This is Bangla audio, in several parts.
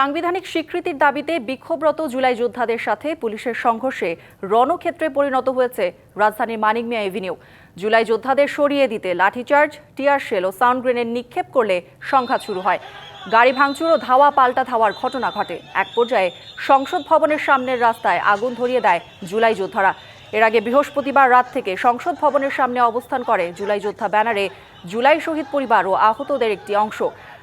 সাংবিধানিক স্বীকৃতির দাবিতে বিক্ষোভরত জুলাই যোদ্ধাদের সাথে পুলিশের সংঘর্ষে রণক্ষেত্রে পরিণত হয়েছে রাজধানীর মানিক মিয়া এভিনিউ। জুলাই যোদ্ধাদের সরিয়ে দিতে লাঠিচার্জ, টিয়ার শেল ও সাউন্ড গ্রেনেড নিক্ষেপ করলে সংঘাত শুরু হয়। গাড়ি ভাঙচুর ও ধাওয়া পাল্টা ধাওয়ার ঘটনা ঘটে। এক পর্যায়ে সংসদ ভবনের সামনের রাস্তায় আগুন ধরিয়ে দেয় জুলাই যোদ্ধারা। এর আগে বৃহস্পতিবার রাত থেকে সংসদ ভবনের সামনে অবস্থান করে জুলাই যোদ্ধা ব্যানারে জুলাই শহীদ পরিবার ও আহতদের একটি অংশ।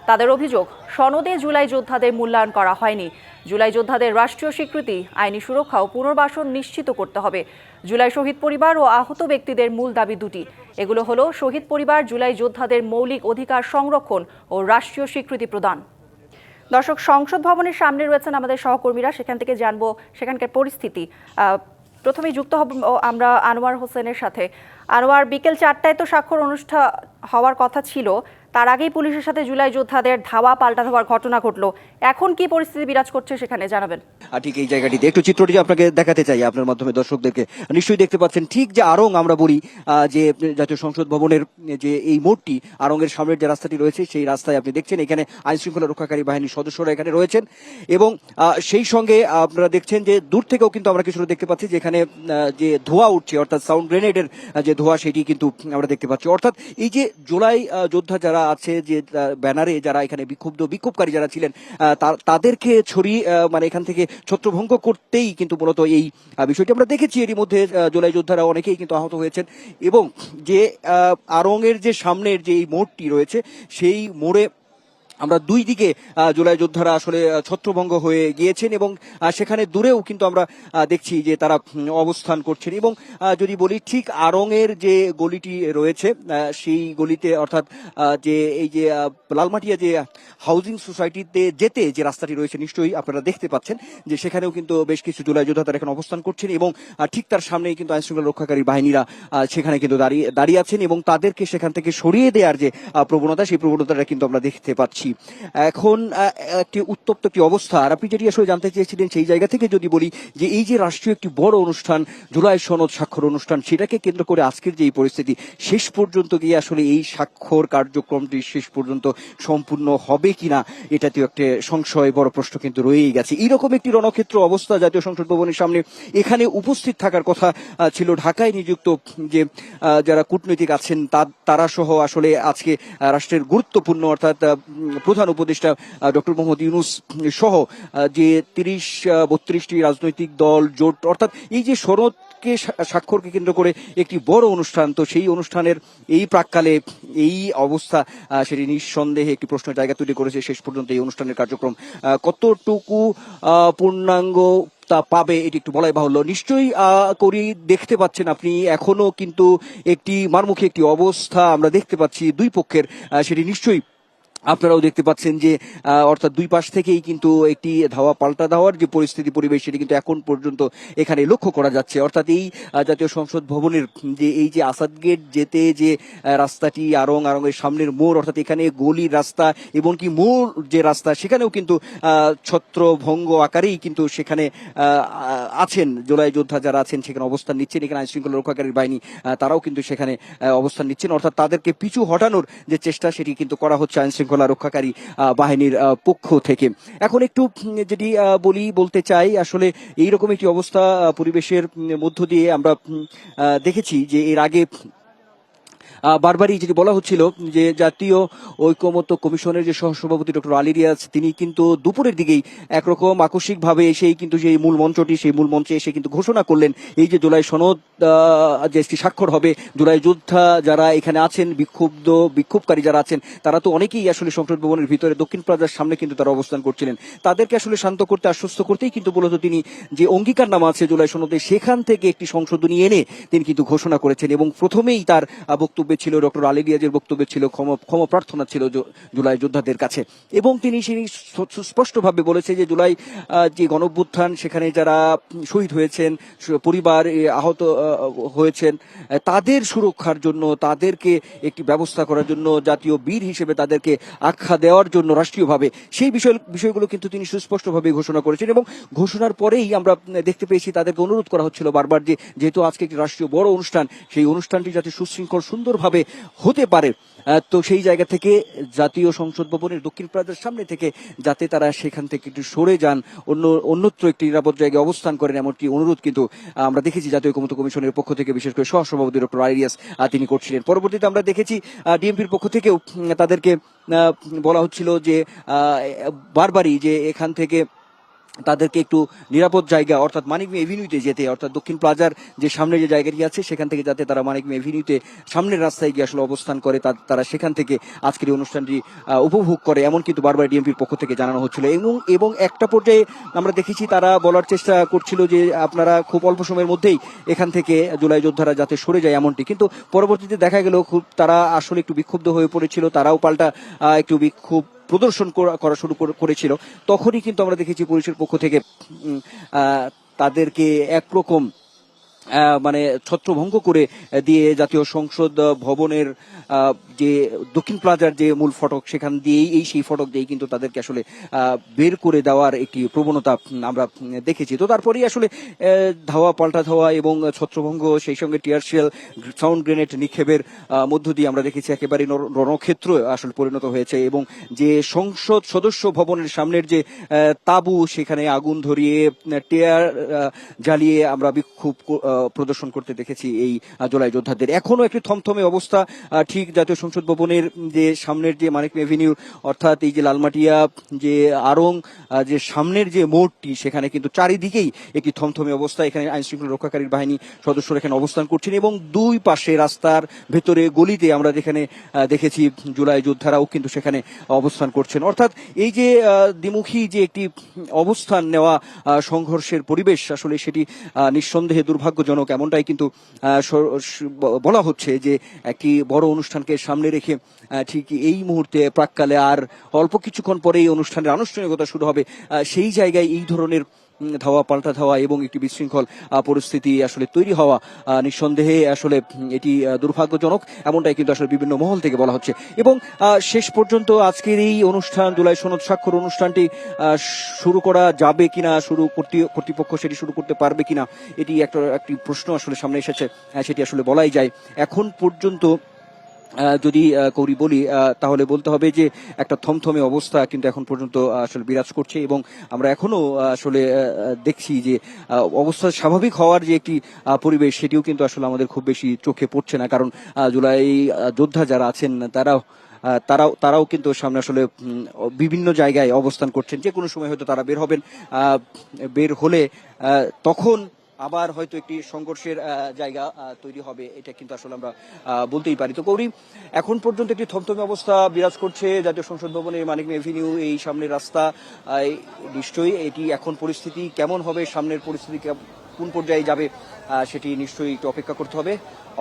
তাদের অভিযোগ সনদে জুলাই যোদ্ধাদের মূল্যায়ন করা হয়নি। জুলাই যোদ্ধাদের রাষ্ট্রীয় স্বীকৃতি আইনি সুরক্ষা ও পুনর্বাসন নিশ্চিত করতে হবে। জুলাই শহীদ পরিবার ও আহত ব্যক্তিদের মূল দাবি দুটি। এগুলো হলো শহীদ পরিবার জুলাই যোদ্ধাদের মৌলিক অধিকার সংরক্ষণ ও রাষ্ট্রীয় স্বীকৃতি প্রদান। দর্শক সংসদ ভবনের সামনে রয়েছেন আমাদের সহকর্মীরা। সেখান থেকে জানব সেখানকার পরিস্থিতি। আহ, প্রথমেই যুক্ত হব আমরা আনোয়ার হোসেনের সাথে। আনোয়ার বিকেল চারটায় তো স্বাক্ষর অনুষ্ঠান হওয়ার কথা ছিল। তার আগেই পুলিশের সাথে জুলাই যোদ্ধাদের ধাওয়া পাল্টা ধাওয়ার ঘটনা ঘটলো। এখন কি পরিস্থিতি বিরাজ করছে সেখানে জানাবেন। ঠিক এই জায়গাটিতে একটু চিত্রটি আপনাকে দেখাতে চাই, আপনার মাধ্যমে দর্শকদেরকে। নিশ্চয়ই দেখতে পাচ্ছেন ঠিক যে আরং আমরা বলি যে জাতীয় সংসদ ভবনের, যে এই মোড়টি আরঙের সামনের যে রাস্তাটি রয়েছে, সেই রাস্তায় আপনি দেখছেন এখানে আইন শৃঙ্খলা রক্ষাকারী বাহিনীর সদস্যরা এখানে রয়েছেন। এবং সেই সঙ্গে আপনারা দেখছেন যে দূর থেকেও কিন্তু আমরা কিছুটা দেখতে পাচ্ছি যেখানে যে ধোঁয়া উঠছে, অর্থাৎ সাউন্ড গ্রেনেডের যে ধোঁয়া, সেটি কিন্তু আমরা দেখতে পাচ্ছি। অর্থাৎ এই যে জুলাই যোদ্ধা যারা আছে যে ব্যানারে যারা এখানে বিক্ষুব্ধ, বিক্ষোভকারী যারা ছিলেন তাদেরকে ছড়িয়ে মানে এখান থেকে ছত্রভঙ্গ করতেই কিন্তু মূলত এই বিষয়টি আমরা দেখেছি। এরই মধ্যে জোলাই যোদ্ধারা অনেকেই কিন্তু আহত হয়েছেন এবং যে আরঙের যে সামনের যে এই মোড়টি রয়েছে, সেই মোড়ে আমরা দুই দিকে জুলাই যোদ্ধারা আসলে ছত্রভঙ্গ হয়ে গিয়েছেন এবং সেখানে দূরেও কিন্তু আমরা দেখছি যে তারা অবস্থান করছেন এবং যদি বলি ঠিক আরঙের যে গলিটি রয়েছে সেই গলিতে অর্থাৎ যে এই যে লালমাটিয়া যে হাউজিং সোসাইটিতে যেতে যে রাস্তাটি রয়েছে নিশ্চয়ই আপনারা দেখতে পাচ্ছেন যে সেখানেও কিন্তু বেশ কিছু জুলাই যোদ্ধা তারা এখন অবস্থান করছেন এবং ঠিক তার সামনেই কিন্তু আইন শৃঙ্খলা রক্ষাকারী বাহিনীরা সেখানে কিন্তু দাঁড়িয়ে দাঁড়িয়ে আছেন এবং তাদেরকে সেখান থেকে সরিয়ে দেওয়ার যে প্রবণতা, সেই প্রবণতাটা কিন্তু আমরা দেখতে পাচ্ছি। এখন আহ, একটি উত্তপ্ত একটি অবস্থা। আর আপনি যেটি আসলে জানতে চেয়েছিলেন সেই জায়গা থেকে যদি বলি যে এই যে রাষ্ট্রীয় একটি বড় অনুষ্ঠান জুলাই সনদ স্বাক্ষর অনুষ্ঠান সেটাকে কেন্দ্র করে আজকের যে এই পরিস্থিতি শেষ পর্যন্ত গিয়ে আসলে এই স্বাক্ষর কার্যক্রমটি শেষ পর্যন্ত সম্পূর্ণ হবে কিনা এটাতেও একটা সংশয় বড় প্রশ্ন কিন্তু রয়েই গেছে। এইরকম একটি রণক্ষেত্র অবস্থা জাতীয় সংসদ ভবনের সামনে এখানে উপস্থিত থাকার কথা ছিল ঢাকায় নিযুক্ত যে যারা কূটনৈতিক আছেন তারা সহ আসলে আজকে রাষ্ট্রের গুরুত্বপূর্ণ অর্থাৎ প্রধান উপদেষ্টা ডক্টর মোহাম্মদ ইউনুস সহ যে তিরিশ বত্রিশটি রাজনৈতিক দল জোট অর্থাৎ এই যে শরৎকে স্বাক্ষরকে কেন্দ্র করে একটি বড় অনুষ্ঠান, তো সেই অনুষ্ঠানের এই প্রাককালে এই অবস্থা সেটি নিঃসন্দেহে একটি প্রশ্নের জায়গা তৈরি করেছে শেষ পর্যন্ত এই অনুষ্ঠানের কার্যক্রম। কতটুকু পূর্ণাঙ্গ তা পাবে এটি একটু বলাই বাহুল্য। নিশ্চয়ই করি দেখতে পাচ্ছেন আপনি, এখনও কিন্তু একটি মারমুখী একটি অবস্থা আমরা দেখতে পাচ্ছি দুই পক্ষের সেটি নিশ্চয়ই আপনারাও দেখতে পাচ্ছেন যে অর্থাৎ দুই পাশ থেকেই কিন্তু একটি ধাওয়া, পাল্টা ধাওয়ার যে পরিস্থিতি, পরিবেশ, সেটি কিন্তু এখন পর্যন্ত এখানে লক্ষ্য করা যাচ্ছে। অর্থাৎ এই জাতীয় সংসদ ভবনের যে, এই যে আসাদ গেট যেতে যে রাস্তাটি আরং আরঙের সামনের মোড়, অর্থাৎ এখানে গলির রাস্তা এবং কি মোড় যে রাস্তা, সেখানেও কিন্তু ছত্রভঙ্গ আকারেই কিন্তু সেখানে আছেন জোলাই যোদ্ধা যারা আছেন, সেখানে অবস্থান নিচ্ছেন। এখানে আইন শৃঙ্খলা রক্ষাকারী বাহিনী তারাও কিন্তু সেখানে অবস্থান নিচ্ছেন। অর্থাৎ তাদেরকে পিছু হটানোর যে চেষ্টা, সেটি কিন্তু করা হচ্ছে আইন শৃঙ্খলা রক্ষাকারী বাহিনীর পক্ষ থেকে। এখন একটু যদি বলি, বলতে চাই, আসলে এইরকম একটি অবস্থা পরিবেশের মধ্য দিয়ে আমরা দেখেছি যে এর আগে বারবারই যেটি বলা হচ্ছিল যে জাতীয় ঐকমত্য কমিশনের যে সহসভাপতি ডক্টর আলী রিয়াজ তিনি কিন্তু দুপুরের দিকেই একরকম আকস্মিক ভাবে এসেই কিন্তু যে মূল মঞ্চটি সেই মূল মঞ্চে এসে কিন্তু ঘোষণা করলেন এই যে জুলাই সনদ যে স্বাক্ষর হবে জুলাই যোদ্ধা যারা এখানে আছেন বিক্ষুব্ধ বিক্ষোভকারী যারা আছেন তারা তো অনেকেই আসলে সংসদ ভবনের ভিতরে দক্ষিণ প্লাজার সামনে কিন্তু তারা অবস্থান করছিলেন। তাদেরকে আসলে শান্ত করতে আশ্বস্ত করতেই কিন্তু মূলত তিনি যে অঙ্গীকার নামা আছে জুলাই সনদে সেখান থেকে একটি সংশোধনী এনে তিনি কিন্তু ঘোষণা করেছেন এবং প্রথমেই তার আহ, বক্তব্যে ছিল, ডক্টর আলী রিয়াজের বক্তব্যে ছিল, ক্ষমা ক্ষমা প্রার্থনা ছিল জুলাই যোদ্ধাদের কাছে। এবং তিনি সেই সুস্পষ্টভাবে বলেছে যে জুলাই যে গণভ্যুত্থান, সেখানে যারা শহীদ হয়েছেন পরিবার আহত হয়েছেন তাদের সুরক্ষার জন্য, তাদেরকে একটি ব্যবস্থা করার জন্য, জাতীয় বীর হিসেবে তাদেরকে আখ্যা দেওয়ার জন্য রাষ্ট্রীয়ভাবে। সেই বিষয়, বিষয়গুলো কিন্তু তিনি সুস্পষ্টভাবে ঘোষণা করেছেন এবং ঘোষণার পরেই আমরা দেখতে পেয়েছি তাদেরকে অনুরোধ করা হচ্ছিল বারবার যে, যেহেতু আজকে একটি রাষ্ট্রীয় বড় অনুষ্ঠান, সেই অনুষ্ঠানটি যাতে সুশৃঙ্খল, সুন্দর সুন্দরভাবে হতে পারে। তো সেই জায়গা থেকে জাতীয় সংসদ ভবনের দক্ষিণ প্লাজার সামনে থেকে যাতে তারা সেখান থেকে একটু সরে যান, অন্য, অন্যত্র একটি নিরাপদ জায়গায় অবস্থান করেন এমনকি অনুরোধ কিন্তু আমরা দেখেছি জাতীয় ঐকমত্য কমিশনের পক্ষ থেকে, বিশেষ করে সহসভাপতি ডক্টর আইরিয়াস তিনি করছিলেন। পরবর্তীতে আমরা দেখেছি ডিএমপির পক্ষ থেকেও তাদেরকে বলা হচ্ছিল যে বারবারই যে এখান থেকে তাদেরকে একটু নিরাপদ জায়গা, অর্থাৎ মানিকমি এভিনিউতে যেতে, অর্থাৎ দক্ষিণ প্লাজার যে সামনে যে জায়গাটি আছে, সেখান থেকে যাতে তারা মানিকমি এভিনিউতে সামনের রাস্তায় গিয়ে আসলে অবস্থান করে তারা সেখান থেকে আজকের এই অনুষ্ঠানটি উপভোগ করে, এমন কিন্তু বারবার ডিএমপির পক্ষ থেকে জানানো হচ্ছিল। এবং এবং একটা পর্যায়ে আমরা দেখেছি, তারা বলার চেষ্টা করছিল যে আপনারা খুব অল্প সময়ের মধ্যেই এখান থেকে জুলাই যোদ্ধারা যাতে সরে যায় এমনটি। কিন্তু পরবর্তীতে দেখা গেল, খুব তারা আসলে একটু বিক্ষুব্ধ হয়ে পড়েছিল, তারাও পাল্টা একটু বিক্ষোভ প্রদর্শন করা- শুরু করে- করেছিল, তখনই কিন্তু আমরা দেখেছি পুলিশের পক্ষ থেকে তাদেরকে একরকম মানে ছত্রভঙ্গ করে দিয়ে জাতীয় সংসদ ভবনের যে দক্ষিণ প্লাজার যে মূল ফটক, সেখান দিয়েই এই সেই ফটক দিয়েই কিন্তু তাদেরকে আসলে বের করে দেওয়ার একটি প্রবণতা আমরা দেখেছি। তো তারপরেই আসলে ধাওয়া, পাল্টা ধাওয়া এবং ছত্রভঙ্গ, সেই সঙ্গে টিয়ারশেল সাউন্ড গ্রেনেড নিক্ষেপের মধ্য দিয়ে আমরা দেখেছি একেবারে রণক্ষেত্র আসলে পরিণত হয়েছে এবং যে সংসদ সদস্য ভবনের সামনের যে তাঁবু, সেখানে আগুন ধরিয়ে টেয়ার জ্বালিয়ে আমরা বিক্ষোভ প্রদর্শন করতে দেখেছি এই জোলাই যোদ্ধাদের। এখনও একটি থমথমে অবস্থা ঠিক জাতীয় সংসদ ভবনের যে সামনের যে মানিক এভিনিউ অর্থাৎ এই যে লালমাটিয়া, যে আরং যে সামনের যে মোড়টি, সেখানে কিন্তু চারিদিকেই একটি থমথমে অবস্থা। এখানে আইন শৃঙ্খলা রক্ষাকারী বাহিনী সদস্যরা এখানে অবস্থান করছেন এবং দুই পাশে রাস্তার ভেতরে গলিতে আমরা যেখানে দেখেছি জুলাই যোদ্ধারাও কিন্তু সেখানে অবস্থান করছেন। অর্থাৎ এই যে দ্বিমুখী যে একটি অবস্থান নেওয়া সংঘর্ষের পরিবেশ, আসলে সেটি নিঃসন্দেহে দুর্ভাগ্যজনক। এমনটাই কিন্তু বলা হচ্ছে যে একটি বড় অনুষ্ঠানকে সামনে রেখে আহ, ঠিক এই মুহূর্তে প্রাককালে আর অল্প কিছুক্ষণ পরে এই অনুষ্ঠানের আনুষ্ঠানিকতা শুরু হবে। সেই জায়গায় এই ধরনের ধাওয়া পাল্টা ধাওয়া এবং একটি বিশৃঙ্খল পরিস্থিতি আসলে তৈরি হওয়া নিঃসন্দেহে আসলে এটি দুর্ভাগ্যজনক। এমনটাই কিন্তু আসলে বিভিন্ন মহল থেকে বলা হচ্ছে। এবং শেষ পর্যন্ত আজকের এই অনুষ্ঠান জুলাই সনদ স্বাক্ষর অনুষ্ঠানটি শুরু করা যাবে কিনা শুরু কর্তৃ- কর্তৃপক্ষ সেটি শুরু করতে পারবে কিনা এটি একটা একটি প্রশ্ন আসলে সামনে এসেছে। সেটি আসলে বলাই যায়। এখন পর্যন্ত যদি কৌরি বলি তাহলে বলতে হবে যে, একটা থমথমে অবস্থা কিন্তু এখন পর্যন্ত আসলে বিরাজ করছে এবং আমরা এখনও আসলে দেখছি যে অবস্থা স্বাভাবিক হওয়ার যে একটি পরিবেশ, সেটিও কিন্তু আসলে আমাদের খুব বেশি চোখে পড়ছে না। কারণ জুলাই যোদ্ধা যারা আছেন, তারাও তারাও তারাও কিন্তু সামনে আসলে বিভিন্ন জায়গায় অবস্থান করছেন। যে কোনো সময় হয়তো তারা বের হবেন। বের হলে তখন আবার হয়তো একটি সংঘর্ষের জায়গা তৈরি হবে, এটা কিন্তু আসলে আমরা বলতেই পারি। তো গৌরী, এখন পর্যন্ত একটি থমথমে অবস্থা বিরাজ করছে জাতীয় সংসদ ভবনের মানিক এভিনিউ, এই সামনের রাস্তা নিশ্চয়ই এটি এখন পরিস্থিতি কেমন হবে, সামনের পরিস্থিতি কোন পর্যায়ে যাবে সেটি নিশ্চয়ই একটু অপেক্ষা করতে হবে।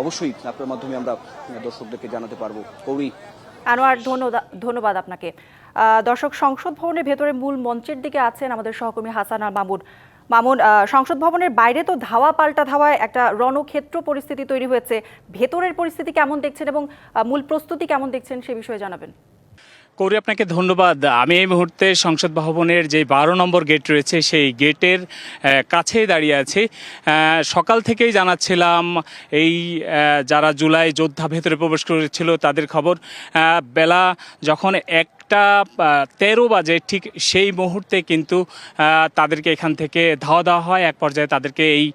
অবশ্যই আপনার মাধ্যমে আমরা দর্শকদেরকে জানাতে পারব। গৌরী। আনোয়ার ধন্যবাদ আপনাকে। দর্শক, সংসদ ভবনের ভেতরে মূল মঞ্চের দিকে আছেন আমাদের সহকর্মী হাসান আর মামুন। মামুন সংসদ ভবনের বাইরে তো ধাওয়া পাল্টা ধাওয়ায় একটা রণক্ষেত্র পরিস্থিতি তৈরি হয়েছে। ভেতরের পরিস্থিতি কেমন দেখছেন এবং মূল প্রস্তুতি কেমন দেখছেন সে বিষয়ে জানাবেন। কৌরি, আপনাকে ধন্যবাদ। আমি এই মুহূর্তে সংসদ ভবনের যে বারো নম্বর গেট রয়েছে, সেই গেটের কাছেই দাঁড়িয়ে আছি। সকাল থেকেই জানাচ্ছিলাম এই যারা জুলাই যোদ্ধা ভেতরে প্রবেশ করেছিল, তাদের খবর। বেলা যখন একটা তেরো বাজে ঠিক সেই মুহূর্তে কিন্তু তাদেরকে এখান থেকে ধাওয়া দেওয়া হয়। এক পর্যায়ে তাদেরকে এই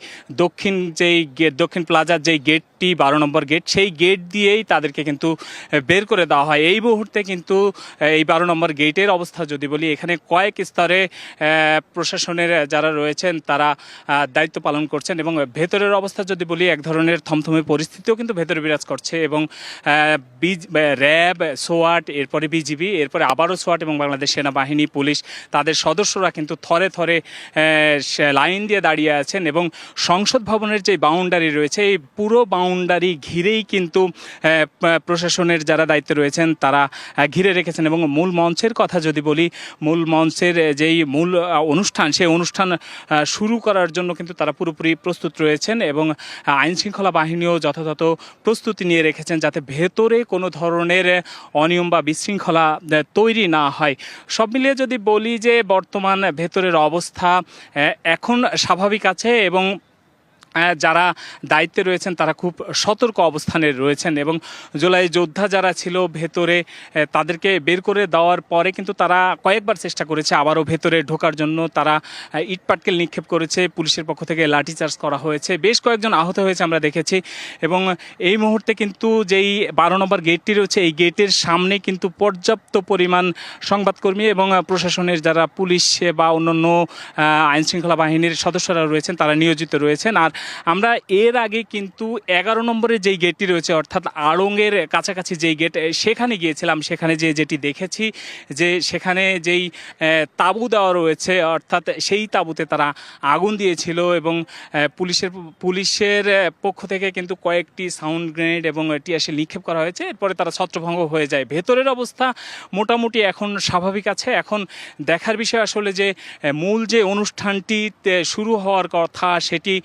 দক্ষিণ যেই দক্ষিণ প্লাজার যেই গেটটি, বারো নম্বর গেট, সেই গেট দিয়েই তাদেরকে কিন্তু বের করে দেওয়া হয়। এই মুহূর্তে কিন্তু এই বারো নম্বর গেটের অবস্থা যদি বলি, এখানে কয়েক স্তরে প্রশাসনের যারা রয়েছেন, তারা দায়িত্ব পালন করছেন এবং ভেতরের অবস্থা যদি বলি, এক ধরনের থমথমে পরিস্থিতিও কিন্তু ভেতরে বিরাজ করছে এবং বিজ- র্যাব সোয়াট এরপরে বিজিবি, এরপরে আবারও সোয়াট এবং বাংলাদেশ সেনাবাহিনী, পুলিশ তাদের সদস্যরা কিন্তু থরে থরে লাইন দিয়ে দাঁড়িয়ে আছেন এবং সংসদ ভবনের যে বাউন্ডারি রয়েছে, এই পুরো বাউন্ডারি ঘিরেই কিন্তু প্রশাসনের যারা দায়িত্বে রয়েছেন তারা ঘিরে রেখেছেন এবং মূল মঞ্চের কথা যদি বলি, মূল মঞ্চের যেই মূল অনুষ্ঠান, সেই অনুষ্ঠান শুরু করার জন্য কিন্তু তারা পুরোপুরি প্রস্তুত রয়েছেন এবং আইন শৃঙ্খলা বাহিনীও যথাযথ প্রস্তুতি নিয়ে রেখেছেন যাতে ভেতরে কোনো ধরনের, অনিয়ম বা বিশৃঙ্খলা তৈরি না হয়। সব মিলিয়ে যদি বলি যে বর্তমান ভেতরের অবস্থা এখন স্বাভাবিক আছে এবং যারা দায়িত্বে রয়েছেন, তারা খুব সতর্ক অবস্থানে রয়েছেন এবং জুলাই যোদ্ধা যারা ছিল ভেতরে তাদেরকে বের করে দেওয়ার পরে কিন্তু তারা কয়েকবার চেষ্টা করেছে আবারও ভেতরে ঢোকার জন্য। তারা ইটপাটকেল নিক্ষেপ করেছে, পুলিশের পক্ষ থেকে লাঠিচার্জ করা হয়েছে। বেশ কয়েকজন আহত হয়েছে আমরা দেখেছি এবং এই মুহূর্তে কিন্তু যেই বারো নম্বর গেটটি রয়েছে, এই গেটের সামনে কিন্তু পর্যাপ্ত পরিমাণ সংবাদকর্মী এবং প্রশাসনের যারা পুলিশ বা অন্যান্য আইন শৃঙ্খলা বাহিনীর সদস্যরা রয়েছেন, তারা নিয়োজিত রয়েছেন। আর আমরা এর আগে কিন্তু এগারো নম্বরে যেই গেটটি রয়েছে, অর্থাৎ আড়ংয়ের কাছাকাছি যেই গেট সেখানে গিয়েছিলাম। সেখানে যে যেটি দেখেছি, যে সেখানে যেই তাঁবু দেওয়া রয়েছে, অর্থাৎ সেই তাঁবুতে তারা আগুন দিয়েছিল এবং পুলিশের পুলিশের পক্ষ থেকে কিন্তু কয়েকটি সাউন্ড গ্রেনেড এবং টিয়াসে নিক্ষেপ করা হয়েছে। এরপরে তারা ছত্রভঙ্গ হয়ে যায়। ভেতরের অবস্থা মোটামুটি এখন স্বাভাবিক আছে। এখন দেখার বিষয় আসলে যে মূল যে অনুষ্ঠানটিতে শুরু হওয়ার কথা, সেটি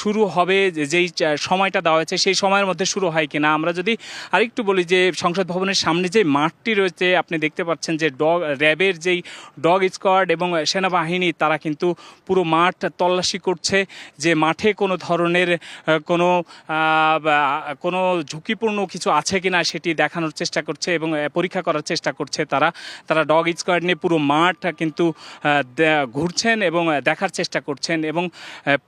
শুরু হবে যেই সময়টা দেওয়া হয়েছে সেই সময়ের মধ্যে শুরু হয় কিনা। আমরা যদি আরেকটু বলি যে সংসদ ভবনের সামনে যে মাঠটি রয়েছে, আপনি দেখতে পাচ্ছেন যে ডগ, র্যাবের যেই ডগ স্কোয়াড এবং সেনাবাহিনী, তারা কিন্তু পুরো মাঠ তল্লাশি করছে যে মাঠে কোনো ধরনের কোনো কোনো ঝুঁকিপূর্ণ কিছু আছে কিনা সেটি দেখানোর চেষ্টা করছে এবং পরীক্ষা করার চেষ্টা করছে তারা। তারা ডগ স্কোয়াড নিয়ে পুরো মাঠ কিন্তু ঘুরছেন এবং দেখার চেষ্টা করছেন এবং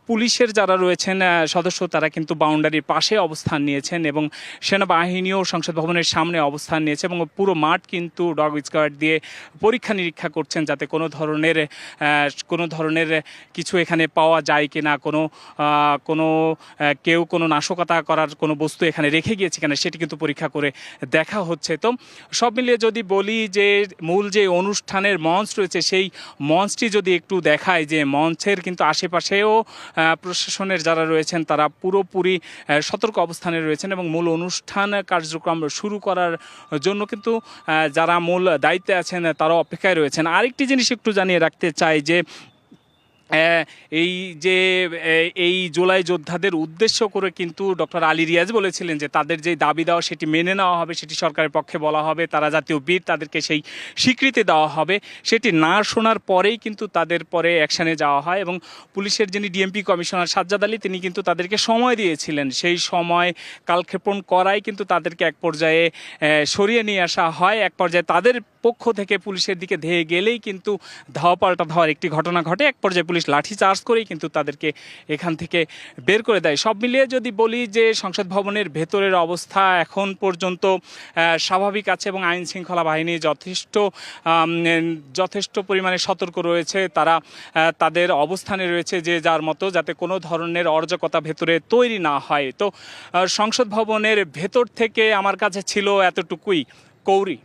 পুলিশের যারা রয়েছেন সদস্য তারা কিন্তু বাউন্ডারির পাশে অবস্থান নিয়েছেন এবং সেনাবাহিনীও সংসদ ভবনের সামনে অবস্থান নিয়েছে এবং পুরো মাঠ কিন্তু ডগ স্কোয়াড দিয়ে পরীক্ষা নিরীক্ষা করছেন যাতে কোনো ধরনের কোনো ধরনের কিছু এখানে পাওয়া যায় কিনা কোনো কোনো কেউ কোনো নাশকতা করার কোনো বস্তু এখানে রেখে গিয়েছে কিনা সেটি কিন্তু পরীক্ষা করে দেখা হচ্ছে। তো সব মিলিয়ে যদি বলি যে মূল যে অনুষ্ঠানের মঞ্চ রয়েছে সেই মঞ্চটি যদি একটু দেখায় যে মঞ্চের কিন্তু আশেপাশেও আহ, প্রশাসনের যারা রয়েছেন, তারা পুরোপুরি সতর্ক অবস্থানে রয়েছেন এবং মূল অনুষ্ঠান কার্যক্রম শুরু করার জন্য কিন্তু যারা মূল দায়িত্বে আছেন তারা অপেক্ষায় রয়েছেন। আরেকটি জিনিস একটু জানিয়ে রাখতে চাই যে এই যে এই জুলাই যোদ্ধাদের উদ্দেশ্য করে কিন্তু ডক্টর আলী রিয়াজ বলেছিলেন যে তাদের যে দাবি দেওয়া সেটি মেনে নেওয়া হবে, সেটি সরকারের পক্ষে বলা হবে, তারা জাতীয় বীর, তাদেরকে সেই স্বীকৃতি দেওয়া হবে। সেটি না শোনার পরেই কিন্তু তাদের পরে অ্যাকশনে যাওয়া হয় এবং পুলিশের যিনি ডিএমপি কমিশনার সাজ্জাদ আলী, তিনি কিন্তু তাদেরকে সময় দিয়েছিলেন। সেই সময় কালক্ষেপণ করাই কিন্তু তাদেরকে এক পর্যায়ে সরিয়ে নিয়ে আসা হয়। এক পর্যায়ে তাদের পক্ষ থেকে পুলিশের দিকে ধেয়ে গেলেই কিন্তু ধাওয়া পাল্টা ধাওয়ার একটি ঘটনা ঘটে। এক পর্যায়ে পুলিশ লাঠি চার্জ করেই কিন্তু তাদেরকে এখান থেকে বের করে দেয়। সব মিলিয়ে যদি বলি যে সংসদ ভবনের ভেতরের অবস্থা এখন পর্যন্ত স্বাভাবিক আছে এবং আইন শৃঙ্খলা বাহিনী যথেষ্ট যথেষ্ট পরিমাণে সতর্ক রয়েছে। তারা তাদের অবস্থানে রয়েছে যে যার মতো যাতে কোনো ধরনের অরাজকতা ভেতরে তৈরি না হয়। তো সংসদ ভবনের ভেতর থেকে আমার কাছে ছিল এতটুকুই। কৌরি।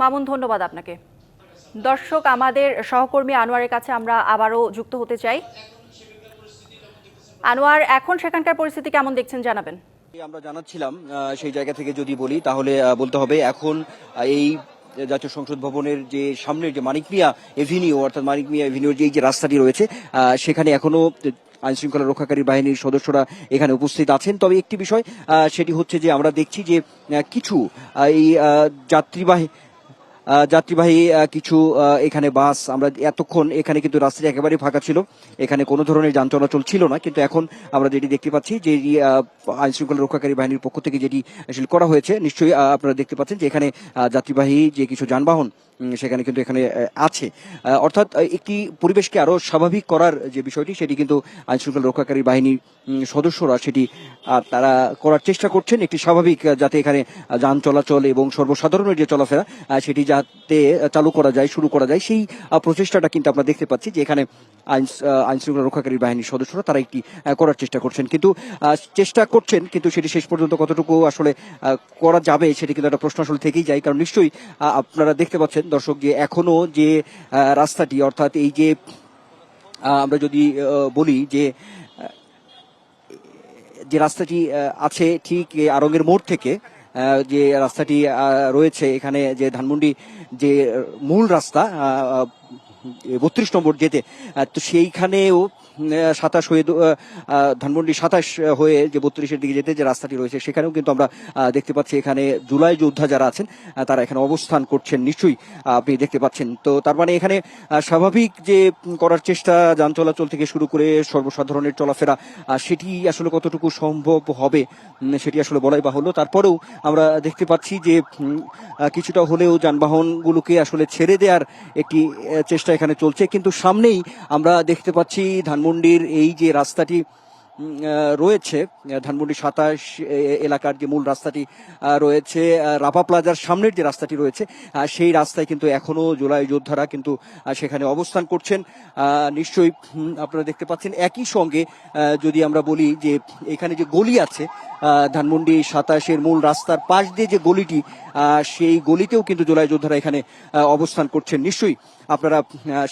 মামুন, ধন্যবাদ আপনাকে। দর্শক, আমাদের সহকর্মী আনোয়ারের কাছে আমরা আবারও যুক্ত হতে চাই। আনোয়ার, এখন সেখানকার পরিস্থিতি কেমন দেখছেন, জানাবেন। আমরা জানাচ্ছিলাম সেই জায়গা থেকে যদি বলি, তাহলে বলতে হবে এখন এই জাতীয় সংসদ ভবনের যে সামনের যে মানিক মিয়া এভিনিউ, অর্থাৎ মানিক মিয়া এভিনিউর যে রাস্তাটি রয়েছে সেখানে এখনও আইন শৃঙ্খলা রক্ষাকারী বাহিনীর সদস্যরা এখানে উপস্থিত আছেন। তবে একটি বিষয় সেটি হচ্ছে যে আমরা দেখছি যে কিছু এই যাত্রীবাহী যাত্রীবাহী কিছু এখানে বাস, আমরা এতক্ষণ এখানে কিন্তু রাস্তাটি একেবারেই ফাঁকা ছিল। এখানে কোনো ধরনের যান চলাচল ছিল না, কিন্তু এখন আমরা যেটি দেখতে পাচ্ছি যে আইন শৃঙ্খলা রক্ষাকারী বাহিনীর পক্ষ থেকে যেটি আসলে করা হয়েছে, নিশ্চয়ই আপনারা দেখতে পাচ্ছেন যে এখানে যাত্রীবাহী যে কিছু যানবাহন সেখানে কিন্তু এখানে আছে। অর্থাৎ একটি পরিবেশকে আরও স্বাভাবিক করার যে বিষয়টি, সেটি কিন্তু আইন শৃঙ্খলা রক্ষাকারী বাহিনীর সদস্যরা সেটি তারা করার চেষ্টা করছেন। একটি স্বাভাবিক যাতে এখানে যান চলাচল এবং সর্বসাধারণের যে চলাফেরা সেটি যাতে চালু করা যায়, শুরু করা যায়, সেই প্রচেষ্টাটা কিন্তু আমরা দেখতে পাচ্ছি যে এখানে আইন শৃঙ্খলা রক্ষাকারী বাহিনীর সদস্যরা তারা একটি করার চেষ্টা করছেন। কিন্তু চেষ্টা করছেন, কিন্তু সেটি শেষ পর্যন্ত কতটুকু আসলে করা যাবে, সেটি কিন্তু একটা প্রশ্ন আসলে থেকেই যায়। কারণ নিশ্চয়ই আপনারা দেখতে পাচ্ছেন দর্শক, যে এখনও যে রাস্তাটি, অর্থাৎ এই যে আমরা যদি বলি যে যে রাস্তাটি আছে ঠিক আরঙ্গের মোড় থেকে যে রাস্তাটি রয়েছে এখানে যে ধানমন্ডি, যে মূল রাস্তা বত্রিশ নম্বর যেতে তো সেইখানেও সাতাশ হয়ে ধানমন্ডি সাতাশ হয়ে যে বত্রিশের দিকে যেতে যে রাস্তাটি রয়েছে, সেখানেও কিন্তু আমরা দেখতে পাচ্ছি এখানে জুলাই যোদ্ধা যারা আছেন তারা এখানে অবস্থান করছেন নিশ্চয়ই আপনি দেখতে পাচ্ছেন। তো তার মানে এখানে স্বাভাবিক যে করার চেষ্টা, যান চলাচল থেকে শুরু করে সর্বসাধারণের চলাফেরা সেটি আসলে কতটুকু সম্ভব হবে সেটি আসলে বলাই বাহুল্য। তারপরেও আমরা দেখতে পাচ্ছি যে কিছুটা হলেও যানবাহনগুলোকে আসলে ছেড়ে দেওয়ার একটি চেষ্টা এখানে চলছে। কিন্তু সামনেই আমরা দেখতে পাচ্ছি ধানমন্ডির এই যে রাস্তাটি রয়েছে। ধানমন্ডি সাতাশ এলাকার যে মূল রাস্তাটি রয়েছে রাপা প্লাজার সামনের যে রাস্তাটি রয়েছে সেই রাস্তায় কিন্তু এখনও জুলাই যোদ্ধারা কিন্তু সেখানে অবস্থান করছেন। নিশ্চয়ই আপনারা দেখতে পাচ্ছেন একই সঙ্গে যদি আমরা বলি যে এখানে যে গলি আছে ধানমন্ডি সাতাশের মূল রাস্তার পাশ দিয়ে যে গলিটি সেই গলিতেও কিন্তু জুলাই যোদ্ধারা এখানে অবস্থান করছেন। নিশ্চয়ই আপনারা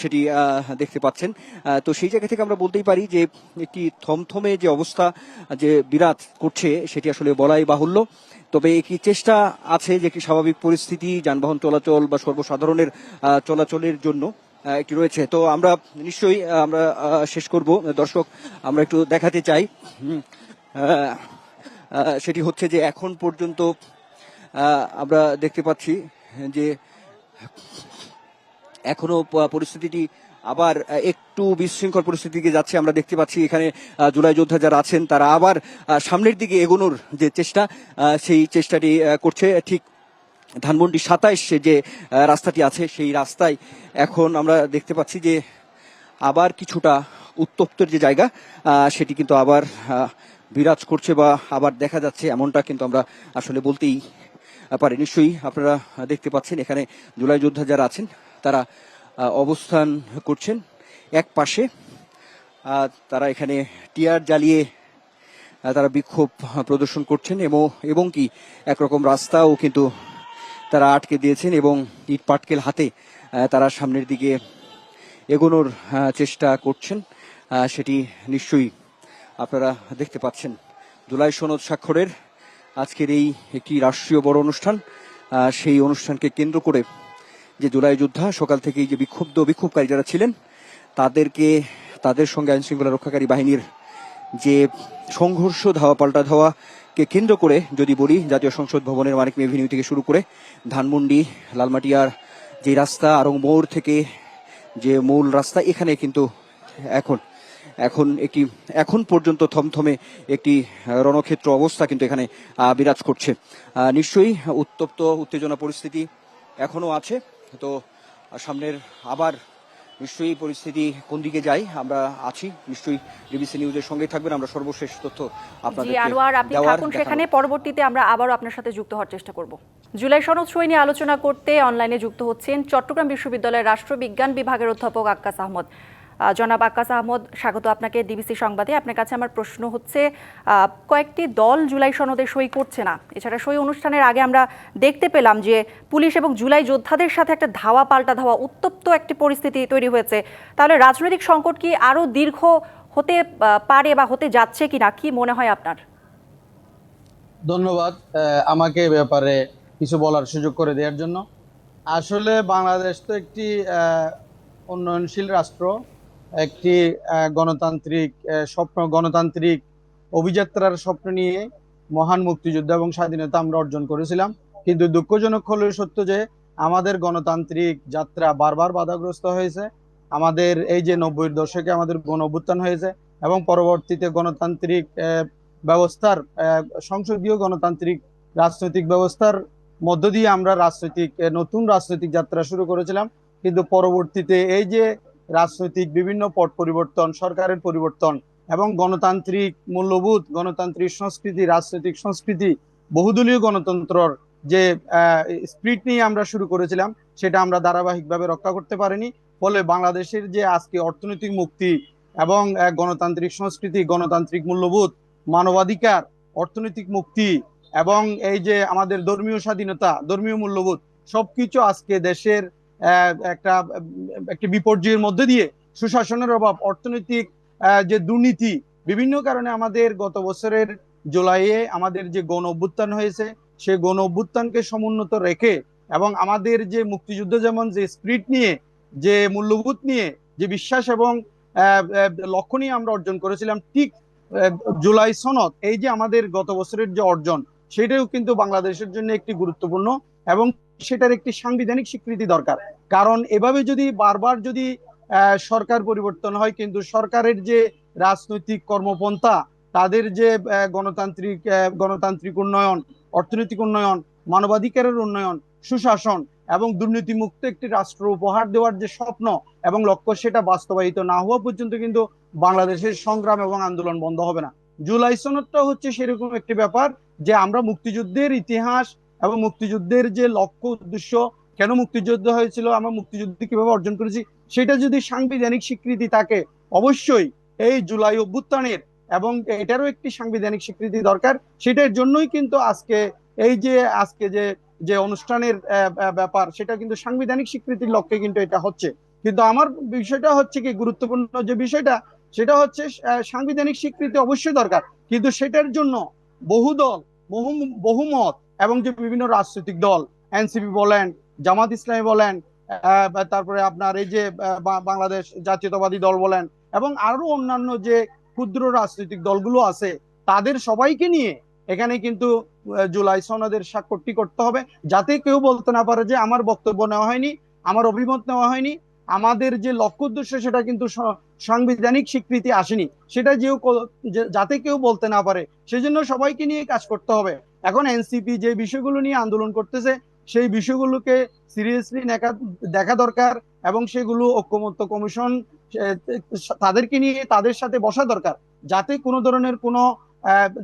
সেটি দেখতে পাচ্ছেন। তো সেই জায়গা থেকে আমরা বলতেই পারি যে একটি থমথমে যে অবস্থা যে বিরাট করছে, সেটি আসলে বলাই বাহুল্য। তবে একটি চেষ্টা আছে যে একটি স্বাভাবিক পরিস্থিতি, যানবাহন চলাচল বা সর্বসাধারণের চলাচলের জন্য একটি রয়েছে? তো আমরা নিশ্চয়ই আমরা শেষ করব। দর্শক, আমরা একটু দেখাতে চাই। সেটি হচ্ছে যে এখন পর্যন্ত আমরা দেখতে পাচ্ছি যে এখনও পরিস্থিতিটি আবার একটু বিশৃঙ্খল পরিস্থিতির দিকে যাচ্ছে, আমরা দেখতে পাচ্ছি এখানে জুলাই যোদ্ধা যারা আছেন, তারা আবার সামনের দিকে এগোনোর যে চেষ্টা সেই চেষ্টাটি করছে। ঠিক ধানমন্ডি সাতাইশ যে রাস্তাটি আছে, সেই রাস্তায় এখন আমরা দেখতে পাচ্ছি যে, আবার কিছুটা উত্তপ্তের যে জায়গা সেটি কিন্তু আবার বিরাজ করছে বা আবার দেখা যাচ্ছে, এমনটা কিন্তু আমরা আসলে বলতেই পারি। নিশ্চয়ই আপনারা দেখতে পাচ্ছেন, এখানে জুলাই যোদ্ধা যারা আছেন, তারা অবস্থান করছেন এক পাশে। তারা এখানে টিয়ার জ্বালিয়ে তারা বিক্ষোভ প্রদর্শন করছেন এবং এবং কি, একরকম রাস্তাও কিন্তু তারা আটকে দিয়েছেন এবং ইট পাটকেল হাতে তারা সামনের দিকে এগোনোর চেষ্টা করছেন। সেটি নিশ্চয়ই আপনারা দেখতে পাচ্ছেন। জুলাই সনদ স্বাক্ষরের আজকের এই একটি রাষ্ট্রীয় বড় অনুষ্ঠান সেই অনুষ্ঠানকে কেন্দ্র করে যে জুলাই যোদ্ধা, সকাল থেকেই যে বিক্ষুব্ধ বিক্ষোভকারী যারা ছিলেন, তাদেরকে, তাদের সঙ্গে আইন শৃঙ্খলা রক্ষাকারী বাহিনীর যে সংঘর্ষ ধাওয়া, পাল্টা ধাওয়াকে কেন্দ্র করে যদি বলি, জাতীয় সংসদ ভবনের মানিক এভিনিউ থেকে শুরু করে ধানমন্ডি, লালমাটিয়ার যে রাস্তা, আরং মোড় থেকে যে মূল রাস্তা, এখানে কিন্তু এখন এখন একটি, এখন পর্যন্ত থমথমে একটি রণক্ষেত্র অবস্থা কিন্তু এখানে বিরাজ করছে। নিশ্চয়ই উত্তপ্ত, উত্তেজনা পরিস্থিতি এখনও আছে। তো সামনের আবার নিশ্চয়ই পরিস্থিতি কোন দিকে যায়? আমরা আছি নিশ্চয়ই ডিবিসি নিউজের সঙ্গে থাকবেন। আমরা সর্বশেষ তথ্য আপনাদের আনোয়ার আপনি থাকুন সেখানে। পরবর্তীতে আমরা আবারও আপনার সাথে যুক্ত হওয়ার চেষ্টা করব। জুলাই সনদ সই নিয়ে আলোচনা করতে অনলাইনে যুক্ত হচ্ছেন চট্টগ্রাম বিশ্ববিদ্যালয়ের রাষ্ট্রবিজ্ঞান বিভাগের অধ্যাপক আক্কাস আহমদ। আহ, জনাব আক্কাস আহমদ, স্বাগত আপনাকে ডিবিসি সংবাদে। আপনার কাছে আমার প্রশ্ন হচ্ছে কয়েকটি দল জুলাই সনদে সই করছে না। এছাড়া সই অনুষ্ঠানের আগে আমরা দেখতে পেলাম যে পুলিশ এবং জুলাই যোদ্ধাদের সাথে একটা ধাওয়া, পাল্টা ধাওয়া, উত্তপ্ত একটি পরিস্থিতি তৈরি হয়েছে। তাহলে রাজনৈতিক সংকট কি আরও দীর্ঘ হতে পারে বা হতে যাচ্ছে কি না কি মনে হয় আপনার? ধন্যবাদ আমাকে ব্যাপারে কিছু বলার সুযোগ করে দেওয়ার জন্য। আসলে বাংলাদেশ তো একটি উন্নয়নশীল রাষ্ট্র। একটি গণতান্ত্রিক স্বপ্ন, গণতান্ত্রিক অভিযাত্রার স্বপ্ন নিয়ে মহান মুক্তিযুদ্ধ এবং স্বাধীনতা আমরা অর্জন করেছিলাম। কিন্তু দুঃখজনক হলেও সত্য যে আমাদের গণতান্ত্রিক যাত্রা বারবার বাধাগ্রস্ত হয়েছে। আমাদের এই যে নব্বইয়ের দশকে আমাদের গণ অভ্যুত্থান হয়েছে এবং পরবর্তীতে গণতান্ত্রিক ব্যবস্থার সংসদীয় গণতান্ত্রিক রাজনৈতিক ব্যবস্থার মধ্য দিয়ে আমরা রাজনৈতিক নতুন রাজনৈতিক যাত্রা শুরু করেছিলাম। কিন্তু পরবর্তীতে এই যে রাজনৈতিক বিভিন্ন পট পরিবর্তন, সরকারের পরিবর্তন এবং গণতান্ত্রিক মূল্যবোধ, গণতান্ত্রিক সংস্কৃতি, রাজনৈতিক সংস্কৃতি, বহুদলীয় গণতন্ত্রর যে স্পিরিট নিয়ে আমরা শুরু করেছিলাম, সেটা আমরা ধারাবাহিকভাবে রক্ষা করতে পারিনি। ফলে বাংলাদেশের যে আজকে অর্থনৈতিক মুক্তি এবং গণতান্ত্রিক সংস্কৃতি, গণতান্ত্রিক মূল্যবোধ, মানবাধিকার, অর্থনৈতিক মুক্তি এবং এই যে আমাদের ধর্মীয় স্বাধীনতা, ধর্মীয় মূল্যবোধ, সবকিছু আজকে দেশের একটা একটি বিপর্যয়ের মধ্যে দিয়ে সুশাসনের অভাব, অর্থনৈতিক যে দুর্নীতি, বিভিন্ন কারণে আমাদের গত বছরের জুলাইয়ে আমাদের যে গণ অভ্যুত্থান হয়েছে সেই গণ অভ্যুত্থানকে সমুন্নত রেখে এবং আমাদের যে মুক্তিযুদ্ধ যেমন যে স্পিরিট নিয়ে, যে মূল্যবোধ নিয়ে, যে বিশ্বাস এবং লক্ষ্য নিয়ে আমরা অর্জন করেছিলাম, ঠিক জুলাই সনদ, এই যে আমাদের গত বছরের যে অর্জন, সেটাও কিন্তু বাংলাদেশের জন্য একটি গুরুত্বপূর্ণ এবং সেটার একটি সাংবিধানিক স্বীকৃতি দরকার। কারণ এভাবে যদি বারবার যদি সরকার পরিবর্তন হয়, কিন্তু সরকারের যে রাজনৈতিক কর্মপন্থা, তাদের যে গণতান্ত্রিক গণতান্ত্রিক উন্নয়ন, অর্থনৈতিক উন্নয়ন, মানবাধিকারের উন্নয়ন, সুশাসন এবং দুর্নীতিমুক্ত একটি রাষ্ট্র উপহার দেওয়ার যে স্বপ্ন এবং লক্ষ্য, সেটা বাস্তবায়িত না হওয়া পর্যন্ত কিন্তু বাংলাদেশের সংগ্রাম এবং আন্দোলন বন্ধ হবে না। জুলাই সনদটা হচ্ছে সেরকম একটি ব্যাপার যে আমরা মুক্তিযুদ্ধের ইতিহাস এবং মুক্তিযুদ্ধের যে লক্ষ্য উদ্দেশ্য, কেন মুক্তিযুদ্ধ হয়েছিল, আমরা মুক্তিযুদ্ধ কীভাবে অর্জন করেছি, সেটা যদি সাংবিধানিক স্বীকৃতি থাকে, অবশ্যই এই জুলাই অভ্যুত্থানের এবং এটারও একটি সাংবিধানিক স্বীকৃতি দরকার, সেটার জন্যই কিন্তু আজকে এই যে, আজকে যে যে অনুষ্ঠানের ব্যাপার, সেটা কিন্তু সাংবিধানিক স্বীকৃতির লক্ষ্যে কিন্তু এটা হচ্ছে। কিন্তু আমার বিষয়টা হচ্ছে কি, গুরুত্বপূর্ণ যে বিষয়টা, সেটা হচ্ছে সাংবিধানিক স্বীকৃতি অবশ্যই দরকার। কিন্তু সেটার জন্য বহু দল, বহু বহুমত এবং যে বিভিন্ন রাজনৈতিক দল, এনসিপি বলেন, জামাত ইসলামী বলেন তারপরে আপনার এই যে বাংলাদেশ জাতীয়তাবাদী দল বলেন এবং আরও অন্যান্য যে ক্ষুদ্র রাজনৈতিক দলগুলো আছে, তাদের সবাইকে নিয়ে এখানে কিন্তু জুলাই সনদের স্বাক্ষরটি করতে হবে। যাতে কেউ বলতে না পারে যে আমার বক্তব্য নেওয়া হয়নি, আমার অভিমত নেওয়া হয়নি, আমাদের যে লক্ষ্য উদ্দেশ্য সেটা কিন্তু সাংবিধানিক স্বীকৃতি আসেনি। সেটা যেও যাতে কেউ বলতে না পারে, সেজন্য সবাইকে নিয়ে কাজ করতে হবে। এখন এনসিপি যে বিষয়গুলো নিয়ে আন্দোলন করতেছে, সেই বিষয়গুলোকে সিরিয়াসলি দেখা দরকার এবং সেগুলো ঐক্যমত্য কমিশন তাদেরকে নিয়ে তাদের সাথে বসা দরকার। যাতে কোনো ধরনের কোনো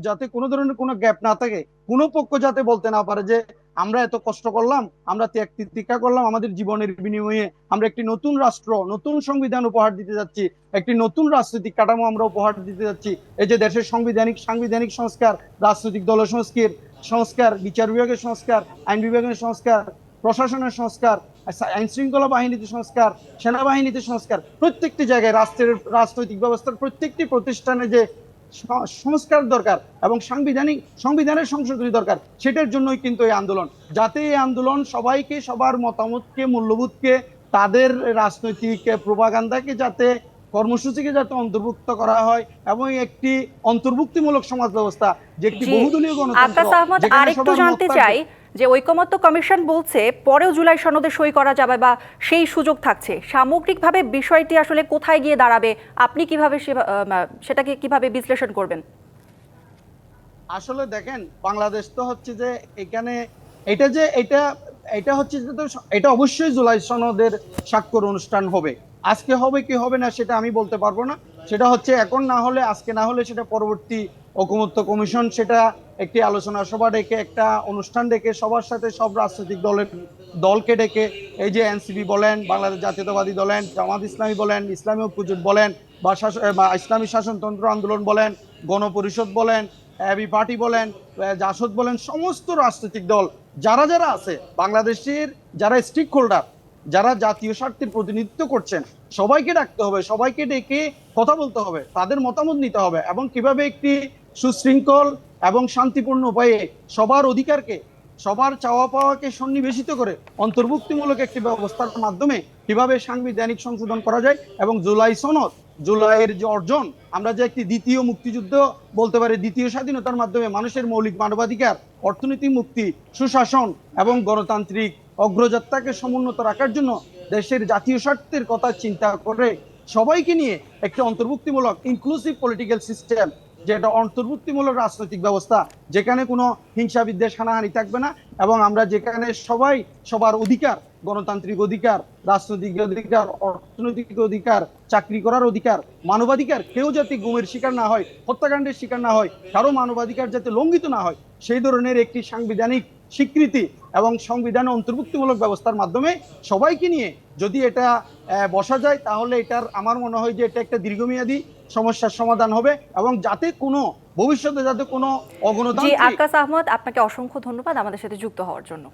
যাতে কোনো ধরনের কোনো গ্যাপ না থাকে। কোনো পক্ষ যাতে বলতে না পারে যে, আমরা এত কষ্ট করলাম, আমরা ত্যাগ তিতিক্ষা করলাম, আমাদের জীবনের বিনিময়ে আমরা একটি নতুন রাষ্ট্র, নতুন সংবিধান উপহার দিতে যাচ্ছি, একটি নতুন রাজনৈতিক কাঠামো আমরা উপহার দিতে যাচ্ছি। এই যে দেশের সাংবিধানিক সাংবিধানিক সংস্কার, রাজনৈতিক দল সংস্কার সংস্কার, বিচার বিভাগের সংস্কার, আইন বিভাগের সংস্কার, প্রশাসনের সংস্কার, আইন শৃঙ্খলা বাহিনীতে সংস্কার সেনাবাহিনীতে সংস্কার, প্রত্যেকটি জায়গায় রাষ্ট্রের রাজনৈতিক ব্যবস্থার প্রত্যেকটি প্রতিষ্ঠানে যে সংস্কার দরকার এবং সাংবিধানিক সংবিধানের সংশোধনী দরকার, সেটার জন্যই কিন্তু এই আন্দোলন। যাতে এই আন্দোলন সবাইকে, সবার মতামতকে, মূল্যবোধকে, তাদের রাজনৈতিক প্রভাগান্ধাকে যাতে কর্মসূচিকে যাতে অন্তর্ভুক্ত করা হয় এবং একটি অন্তর্ভুক্তিমূলক সমাজ ব্যবস্থা যে একটি বহুদলীয় গণতন্ত্র আরেকটু জানতে চাই যে ঐকমত্য কমিশন বলছে পরেও জুলাই সনদে সই করা যাবে বা সেই সুযোগ থাকছে। সামগ্রিকভাবে বিষয়টি আসলে কোথায় গিয়ে দাঁড়াবে? আপনি কীভাবে সেটাকে কীভাবে বিশ্লেষণ করবেন? আসলে দেখেন বাংলাদেশ তো হচ্ছে যে এখানে এটা যে এটা এটা হচ্ছে যে তো এটা অবশ্যই জুলাই সনদের স্বাক্ষর অনুষ্ঠান হবে। আজকে হবে কি হবে না সেটা আমি বলতে পারব না। সেটা হচ্ছে এখন না হলে, আজকে না হলে সেটা পরবর্তী ঐকমত্য কমিশন সেটা একটি আলোচনা সভা ডেকে, একটা অনুষ্ঠান ডেকে, সবার সাথে সব রাজনৈতিক দলের দলকে ডেকে, এই যে এনসিপি বলেন, বাংলাদেশ জাতীয়তাবাদী বলেন জামাত ইসলামী বলেন, ইসলামী ঐক্যজোট বলেন, বা ইসলামী শাসনতন্ত্র আন্দোলন বলেন, গণপরিষদ বলেন, এবি পার্টি বলেন জাসদ বলেন, সমস্ত রাজনৈতিক দল, যারা যারা আছে, বাংলাদেশের যারা স্টেক হোল্ডার যারা জাতীয় স্বার্থের প্রতিনিধিত্ব করছেন, সবাইকে ডাকতে হবে, সবাইকে ডেকে কথা বলতে হবে, তাদের মতামত নিতে হবে এবং কীভাবে একটি সুশৃঙ্খল এবং শান্তিপূর্ণ উপায়ে সবার অধিকারকে, সবার চাওয়া পাওয়াকে সন্নিবেশিত করে অন্তর্ভুক্তিমূলক একটি ব্যবস্থার মাধ্যমে কীভাবে সাংবিধানিক সংশোধন করা যায় এবং জুলাই সনদ, জুলাইয়ের যে অর্জন, আমরা যে একটি দ্বিতীয় মুক্তিযুদ্ধ বলতে পারি, দ্বিতীয় স্বাধীনতার মাধ্যমে মানুষের মৌলিক মানবাধিকার অর্থনৈতিক মুক্তি, সুশাসন এবং গণতান্ত্রিক অগ্রযাত্রাকে সমুন্নত রাখার জন্য দেশের জাতীয় স্বার্থের কথা চিন্তা করে সবাইকে নিয়ে একটি অন্তর্ভুক্তিমূলক ইনক্লুসিভ পলিটিক্যাল সিস্টেম যেটা অন্তর্ভুক্তিমূলক রাজনৈতিক ব্যবস্থা, যেখানে কোনো হিংসা বিদ্বেষ হানাহানি থাকবে না এবং আমরা যেখানে সবাই সবার অধিকার, গণতান্ত্রিক অধিকার, রাজনৈতিক অধিকার, অর্থনৈতিক অধিকার, চাকরি করার অধিকার, মানবাধিকার, কেউ যাতে গুমের শিকার না হয়, হত্যাকাণ্ডের শিকার না হয়, কারও মানবাধিকার যাতে লঙ্ঘিত না হয়, সেই ধরনের একটি সাংবিধানিক স্বীকৃতি এবং সংবিধানে অন্তর্ভুক্তিমূলক ব্যবস্থার মাধ্যমে সবাইকে নিয়ে যদি এটা বসা যায় তাহলে এটার আমার মনে হয় যে এটা একটা দীর্ঘমেয়াদী সমস্যার সমাধান হবে এবং যাতে কোনো ভবিষ্যতে যাতে কোনো অগণতান্ত্রিক আকাশ আহমদ আপনাকে অসংখ্য ধন্যবাদ আমাদের সাথে যুক্ত হওয়ার জন্য।